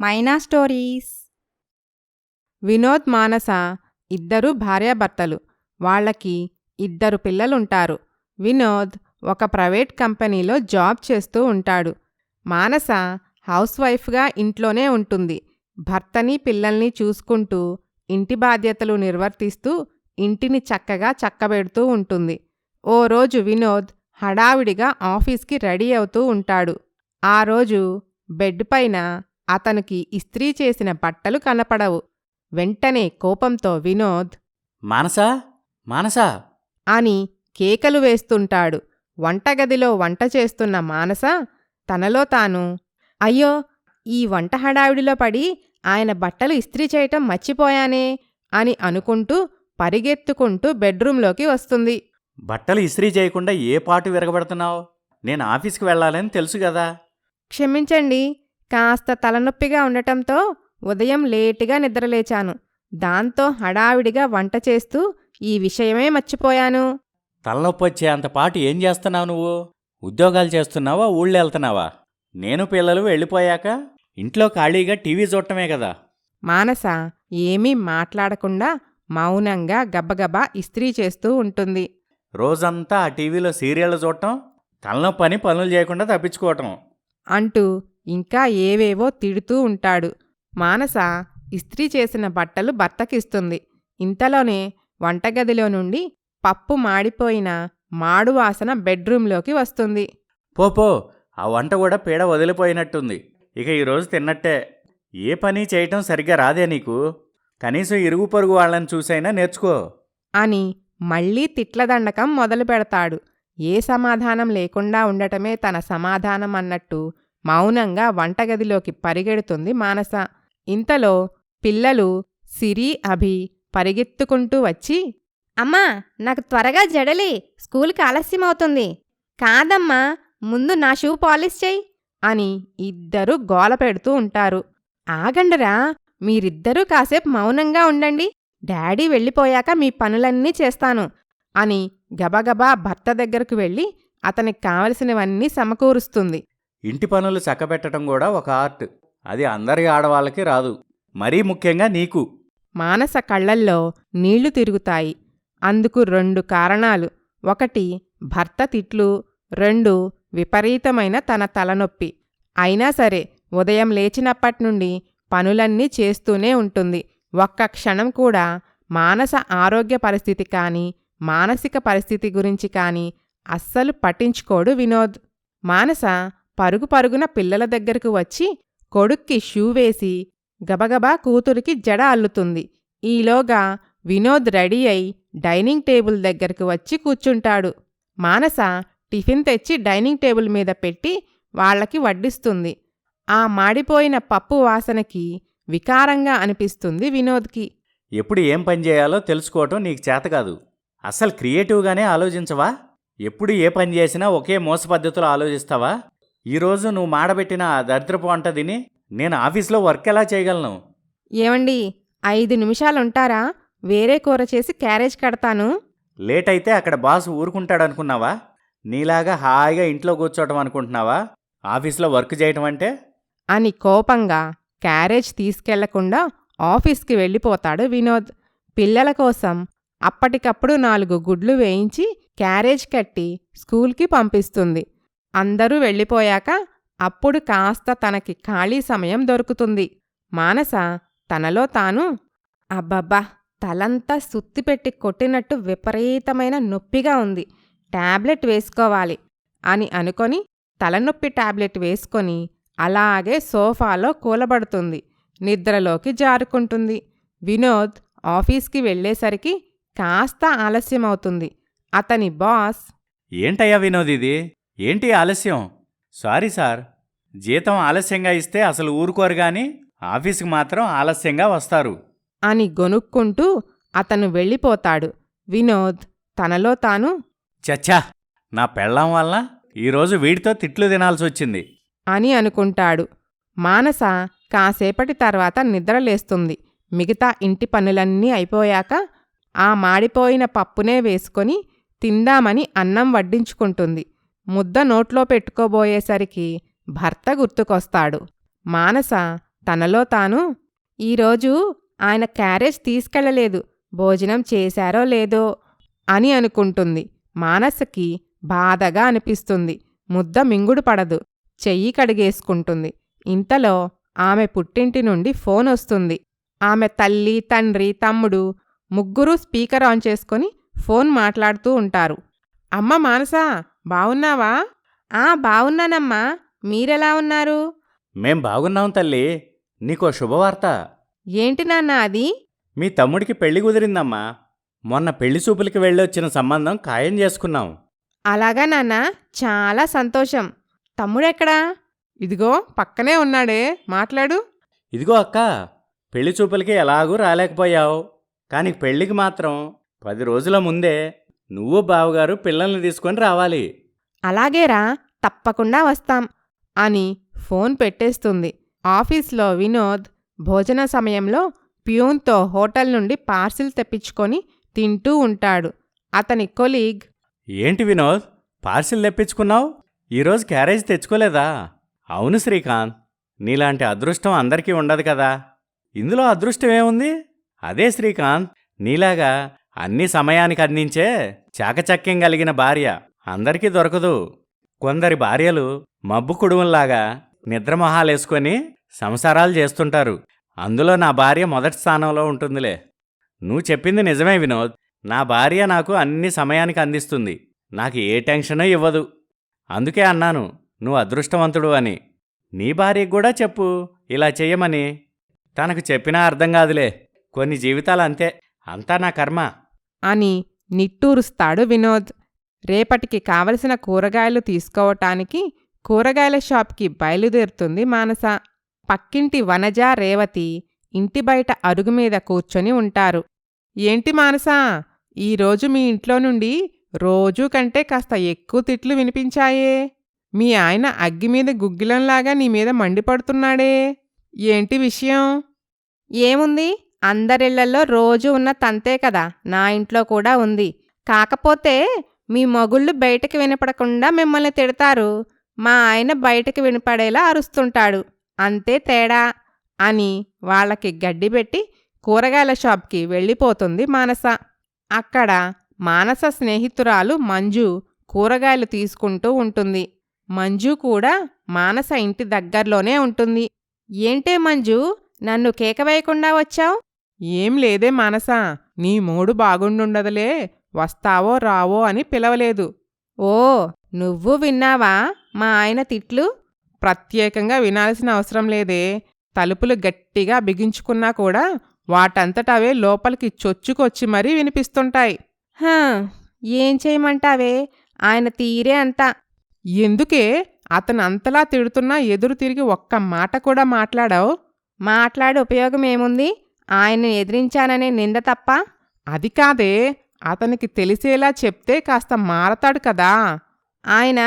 మైనా stories. Vinod మానస ఇద్దరు భార్యాభర్తలు. వాళ్ళకి ఇద్దరు పిల్లలుంటారు. వినోద్ ఒక ప్రైవేట్ కంపెనీలో జాబ్ చేస్తూ ఉంటాడు. మానస హౌస్ వైఫ్గా ఇంట్లోనే ఉంటుంది. భర్తని పిల్లల్ని చూసుకుంటూ ఇంటి బాధ్యతలు నిర్వర్తిస్తూ ఇంటిని చక్కగా చక్కబెడుతూ ఉంటుంది. ఓ రోజు వినోద్ హడావిడిగా ఆఫీస్కి రెడీ అవుతూ ఉంటాడు. ఆ రోజు బెడ్ పైన అతనికి ఇస్త్రీ చేసిన బట్టలు కనపడవు. వెంటనే కోపంతో వినోద్ మానసా? మానసా? అని కేకలు వేస్తుంటాడు. వంటగదిలో వంట చేస్తున్న మానస తనలో తాను అయ్యో ఈ వంట హడావిడిలో పడి ఆయన బట్టలు ఇస్త్రీ చేయటం మర్చిపోయానే అని అనుకుంటూ పరిగెత్తుకుంటూ బెడ్రూంలోకి వస్తుంది. బట్టలు ఇస్త్రీ చేయకుండా ఏ పాటు విరగబడుతున్నావు? నేను ఆఫీస్కి వెళ్ళాలని తెలుసు కదా. క్షమించండి కాస్త తలనొప్పిగా ఉండటంతో ఉదయం లేటుగా నిద్రలేచాను. దాంతో హడావిడిగా వంట చేస్తూ ఈ విషయమే మర్చిపోయాను. తలనొప్పి వచ్చే అంత పాటు ఏం చేస్తున్నావు నువ్వు? ఉద్యోగాలు చేస్తున్నావా? ఊళ్ళో వెళ్తున్నావా? నేను పిల్లలు వెళ్ళిపోయాక ఇంట్లో ఖాళీగా టీవీ చూడటమే కదా. మానస ఏమీ మాట్లాడకుండా మౌనంగా గబగబా ఇస్త్రీ చేస్తూ ఉంటుంది. రోజంతా ఆ టీవీలో సీరియళ్ళు చూడటం తలనొప్పని పనులు చేయకుండా తప్పించుకోవటం. అంటూ ఇంకా ఏవేవో తిడుతూ ఉంటాడు. మానస ఇస్త్రీ చేసిన బట్టలు భర్తకిస్తుంది. ఇంతలోనే వంటగదిలో నుండి పప్పు మాడిపోయిన మాడు వాసన బెడ్రూంలోకి వస్తుంది. పో పో. ఆ వంట కూడా పీడ వదిలిపోయినట్టుంది. ఇక ఈరోజు తిన్నట్టే. ఏ పని చేయటం సరిగ్గా రాదే నీకు. కనీసం ఇరుగు పొరుగు వాళ్ళని చూసైనా నేర్చుకో. అని మళ్ళీ తిట్లదండకం మొదలు పెడతాడు ఏ సమాధానం లేకుండా ఉండటమే తన సమాధానం అన్నట్టు మౌనంగా వంటగదిలోకి పరిగెడుతుంది మానస. ఇంతలో పిల్లలు సిరి అభి పరిగెత్తుకుంటూ వచ్చి అమ్మా నాకు త్వరగా జడలి. స్కూల్కి ఆలస్యం అవుతుంది కాదమ్మా ముందు నా షూ పాలిష్ చెయ్యి అని ఇద్దరూ గోల పెడుతూ ఉంటారు. ఆగండరా మీరిద్దరూ కాసేపు మౌనంగా ఉండండి. డాడీ వెళ్ళిపోయాక మీ పనులన్నీ చేస్తాను అని గబగబా భర్త దగ్గరకు వెళ్ళి అతనికి కావలసినవన్నీ సమకూరుస్తుంది. ఇంటి పనులు చక్కబెట్టడం కూడా ఒక ఆర్ట్. అది అందరి ఆడవాళ్ళకి రాదు. మరీ ముఖ్యంగా నీకు. మానస కళ్ళల్లో నీళ్ళు తిరుగుతాయి. అందుకు రెండు కారణాలు. ఒకటి భర్త తిట్లు. రెండు విపరీతమైన తన తలనొప్పి. అయినా సరే ఉదయం లేచినప్పట్నుండి పనులన్నీ చేస్తూనే ఉంటుంది. ఒక్క క్షణం కూడా మానస ఆరోగ్య పరిస్థితి కానీ మానసిక పరిస్థితి గురించి కానీ అస్సలు పట్టించుకోడు వినోద్. మానస పరుగు పరుగున పిల్లల దగ్గరకు వచ్చి కొడుక్కి షూ వేసి గబగబా కూతురికి జడ అల్లుతుంది. ఈలోగా వినోద్ రెడీ అయి డైనింగ్ టేబుల్ దగ్గరకు వచ్చి కూర్చుంటాడు. మానస టిఫిన్ తెచ్చి డైనింగ్ టేబుల్ మీద పెట్టి వాళ్ళకి వడ్డిస్తుంది. ఆ మాడిపోయిన పప్పు వాసనకి వికారంగా అనిపిస్తుంది వినోద్కి. ఎప్పుడు ఏం పని చేయాలో తెలుసుకోవటం నీకు చేతకాదు అసలు అస్సలు క్రియేటివ్గానే ఆలోచించవా? ఎప్పుడు ఏ పని చేసినా ఒకే మోస పద్ధతిలో ఆలోచిస్తావా? ఈరోజు నువ్వు మాడబెట్టిన ఆ దరిద్రపు వంట తిని నేను ఆఫీస్లో వర్క్ ఎలా చేయగలను? ఏమండి ఐదు నిమిషాలుంటారా? వేరే కూర చేసి క్యారేజ్ కడతాను. లేట్ అయితే అక్కడ బాస్ ఊరుకుంటాడనుకున్నావా? నీలాగా హాయిగా ఇంట్లో కూర్చోవటం అనుకుంటున్నావా? ఆఫీస్లో వర్క్ చేయటం అంటే? అని కోపంగా క్యారేజ్ తీసుకెళ్ళకుండా ఆఫీస్కి వెళ్ళిపోతాడు వినోద్. పిల్లల కోసం అప్పటికప్పుడు నాలుగు గుడ్లు వేయించి క్యారేజ్ కట్టి స్కూల్కి పంపిస్తుంది. అందరూ వెళ్ళిపోయాక అప్పుడు కాస్త తనకి ఖాళీ సమయం దొరుకుతుంది. మానస తనలో తాను అబ్బబ్బా తలంతా సుత్తిపెట్టి కొట్టినట్టు విపరీతమైన నొప్పిగా ఉంది. టాబ్లెట్ వేసుకోవాలి అని అనుకొని తలనొప్పి టాబ్లెట్ వేసుకొని అలాగే సోఫాలో కూలబడుతుంది. నిద్రలోకి జారుకుంటుంది. వినోద్ ఆఫీస్కి వెళ్ళేసరికి కాస్త ఆలస్యమవుతుంది. అతని బాస్ ఏంటయ్యా వినోద్ ఇది? ఏంటి ఆలస్యం? Sorry sir. జీతం ఆలస్యంగా ఇస్తే అసలు ఊరుకోరు గాని ఆఫీస్కి మాత్రం ఆలస్యంగా వస్తారు. అని గొనుక్కుంటూ అతను వెళ్ళిపోతాడు. వినోద్ తనలో తాను చచ్చా! నా పెళ్ళాం వల్ల ఈరోజు వీడితో తిట్లు తినాల్సి వచ్చింది. అని అనుకుంటాడు. మానస కాసేపటి తర్వాత నిద్రలేస్తుంది మిగతా ఇంటి పనులన్నీ అయిపోయాక ఆ మాడిపోయిన పప్పునే వేసుకొని తిందామని అన్నం వడ్డించుకుంటుంది. ముద్ద నోట్లో పెట్టుకోబోయేసరికి భర్త గుర్తుకొస్తాడు. మానస తనలో తాను ఈరోజు ఆయన క్యారేజ్ తీసుకెళ్ళలేదు భోజనం చేశారో లేదో అని అనుకుంటుంది. మానసకి బాధగా అనిపిస్తుంది. ముద్ద మింగుడు పడదు. చెయ్యి కడిగేసుకుంటుంది. ఇంతలో ఆమె పుట్టింటి నుండి ఫోన్ వస్తుంది. ఆమె తల్లి తండ్రి తమ్ముడు ముగ్గురూ స్పీకర్ ఆన్ చేసుకొని ఫోన్ మాట్లాడుతూ ఉంటారు. అమ్మ మానసా బావున్నావా? ఆ బావున్నానమ్మా. మీరెలా ఉన్నారు? మేం బాగున్నాం తల్లి. నీకో శుభవార్త. ఏంటి నాన్న అది? మీ తమ్ముడికి పెళ్ళి కుదిరిందమ్మా. మొన్న పెళ్ళి చూపులకి వెళ్ళొచ్చిన సంబంధం ఖాయం చేసుకున్నాం. అలాగా నాన్న. చాలా సంతోషం. తమ్ముడెక్కడా? ఇదిగో పక్కనే ఉన్నాడే. మాట్లాడు. ఇదిగో అక్క పెళ్ళి చూపులకి ఎలాగూ రాలేకపోయావు. కానీ పెళ్ళికి మాత్రం పది రోజుల ముందే నువ్వు బావగారు పిల్లల్ని తీసుకొని రావాలి. అలాగేరా తప్పకుండా వస్తాం అని ఫోన్ పెట్టేస్తుంది. ఆఫీస్లో వినోద్ భోజన సమయంలో ప్యూన్తో హోటల్ నుండి పార్సిల్ తెప్పించుకొని తింటూ ఉంటాడు. అతని కొలీగ్ ఏంటి వినోద్? పార్సిల్ తెప్పించుకున్నావు? ఈరోజు క్యారేజ్ తెచ్చుకోలేదా? అవును శ్రీకాంత్ నీలాంటి అదృష్టం అందరికీ ఉండదు కదా. ఇందులో అదృష్టం ఏముంది? అదే శ్రీకాంత్ నీలాగా అన్ని సమయానికి అందించే చాకచక్యం కలిగిన భార్య అందరికీ దొరకదు. కొందరి భార్యలు మబ్బు కుడుముల్లాగా నిద్రమొహాలేసుకొని సంసారాలు చేస్తుంటారు. అందులో నా భార్య మొదటి స్థానంలో ఉంటుందిలే. నువ్వు చెప్పింది నిజమే వినోద్. నా భార్య నాకు అన్ని సమయానికి అందిస్తుంది. నాకు ఏ టెన్షనో ఇవ్వదు. అందుకే అన్నాను నువ్వు అదృష్టవంతుడు అని. నీ భార్యకు కూడా చెప్పు. ఇలా చెయ్యమని. తనకు చెప్పినా అర్థం కాదులే. కొన్ని జీవితాలు అంతే. అంతా నా కర్మ. అని నిట్టూరుస్తాడు వినోద్. రేపటికి కావలసిన కూరగాయలు తీసుకోవటానికి కూరగాయల షాప్కి బయలుదేరుతుంది మానస. పక్కింటి వనజ రేవతి ఇంటి బయట అరుగు మీద కూర్చొని ఉంటారు. ఏంటి మానసా? ఈరోజు మీ ఇంట్లో నుండి రోజూ కంటే కాస్త ఎక్కువ తిట్లు వినిపించాయే. మీ ఆయన అగ్గి మీద గుగ్గిలంలాగా నీ మీద మండిపడుతున్నాడే. ఏంటి విషయం? ఏముంది? అందరిళ్ళలో రోజు ఉన్న తంతే కదా నా ఇంట్లో కూడా ఉంది. కాకపోతే మీ మగుళ్ళు బయటకు వినపడకుండా మిమ్మల్ని తిడతారు. మా ఆయన బయటకు వినపడేలా అరుస్తుంటాడు. అంతే తేడా అని వాళ్ళకి గడ్డి పెట్టి కూరగాయల షాప్కి వెళ్ళిపోతుంది మానస. అక్కడ మానస స్నేహితురాలు మంజు కూరగాయలు తీసుకుంటూ ఉంటుంది. మంజు కూడా మానస ఇంటి దగ్గర్లోనే ఉంటుంది. ఏంటే మంజు నన్ను కేక వేయకుండా వచ్చావు? ఏం లేదే మానస నీ మూడు బాగుండుండదులే వస్తావో రావో అని పిలవలేదు. ఓ నువ్వు విన్నావా మా ఆయన తిట్లు? ప్రత్యేకంగా వినాల్సిన అవసరం లేదే. తలుపులు గట్టిగా బిగించుకున్నా కూడా వాటంతటవే లోపలికి చొచ్చుకొచ్చి మరీ వినిపిస్తుంటాయి. హా ఏం చేయమంటావే? ఆయన తీరే అంతా. ఎందుకే? అతను అంతలా తిడుతున్నా ఎదురు తిరిగి ఒక్క మాట కూడా మాట్లాడావు? మాట్లాడే ఉపయోగం ఏముంది? ఆయన్ని ఎదిరించాననే నింద తప్ప? అది కాదే అతనికి తెలిసేలా చెప్తే కాస్త మారతాడు కదా. ఆయన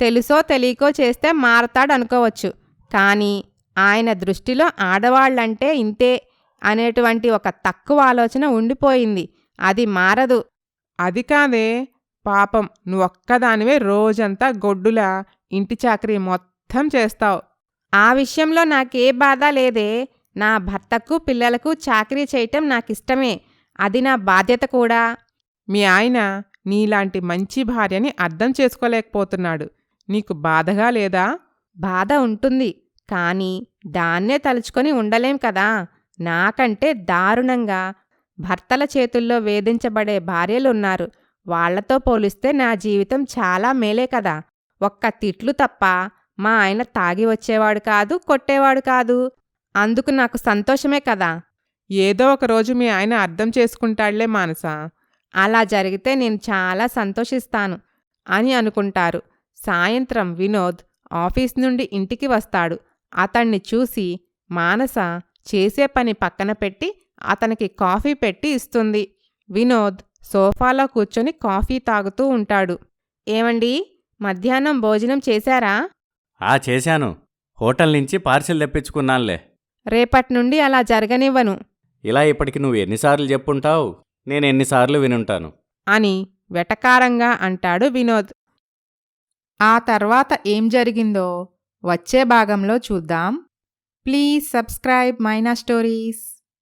తెలుసో తెలియకో చేస్తే మారతాడు అనుకోవచ్చు. కానీ ఆయన దృష్టిలో ఆడవాళ్ళంటే ఇంతే అనేటువంటి ఒక తక్కువ ఆలోచన ఉండిపోయింది. అది మారదు. అది కాదే పాపం నువ్వొక్కదానివే రోజంతా గొడ్డులా ఇంటి చాకరీ మొత్తం చేస్తావు. ఆ విషయంలో నాకే బాధ లేదే. నా భర్తకు పిల్లలకు చాకరీ చేయటం నాకిష్టమే. అది నా బాధ్యత కూడా. మీ ఆయన నీలాంటి మంచి భార్యని అర్థం చేసుకోలేకపోతున్నాడు. నీకు బాధగా లేదా? బాధ ఉంటుంది. కానీ దాన్నే తలుచుకొని ఉండలేం కదా. నాకంటే దారుణంగా భర్తల చేతుల్లో వేధించబడే భార్యలున్నారు. వాళ్ళతో పోలిస్తే నా జీవితం చాలా మేలే కదా. ఒక్క తిట్లు తప్ప మా ఆయన తాగి వచ్చేవాడు కాదు కొట్టేవాడు కాదు. అందుకు నాకు సంతోషమే కదా. ఏదో ఒక రోజు మీ ఆయన అర్థం చేసుకుంటాడులే మానస. అలా జరిగితే నేను చాలా సంతోషిస్తాను అని అనుకుంటారు. సాయంత్రం వినోద్ ఆఫీస్ నుండి ఇంటికి వస్తాడు. అతన్ని చూసి మానస చేసే పని పక్కన పెట్టి అతనికి కాఫీ పెట్టి ఇస్తుంది. వినోద్ సోఫాలో కూర్చొని కాఫీ తాగుతూ ఉంటాడు. ఏమండి మధ్యాహ్నం భోజనం చేశారా? ఆ చేశాను. హోటల్ నుంచి పార్సిల్ తెప్పించుకున్నానులే. రేపటి నుండి అలా జరగనివ్వను. ఇలా ఇప్పటికి నువ్వు ఎన్నిసార్లు చెప్పుంటావు? నేను ఎన్నిసార్లు వినుంటాను. అని వెటకారంగా అంటాడు వినోద్. ఆ తర్వాత ఏం జరిగిందో వచ్చే భాగంలో చూద్దాం. Please subscribe Maina stories.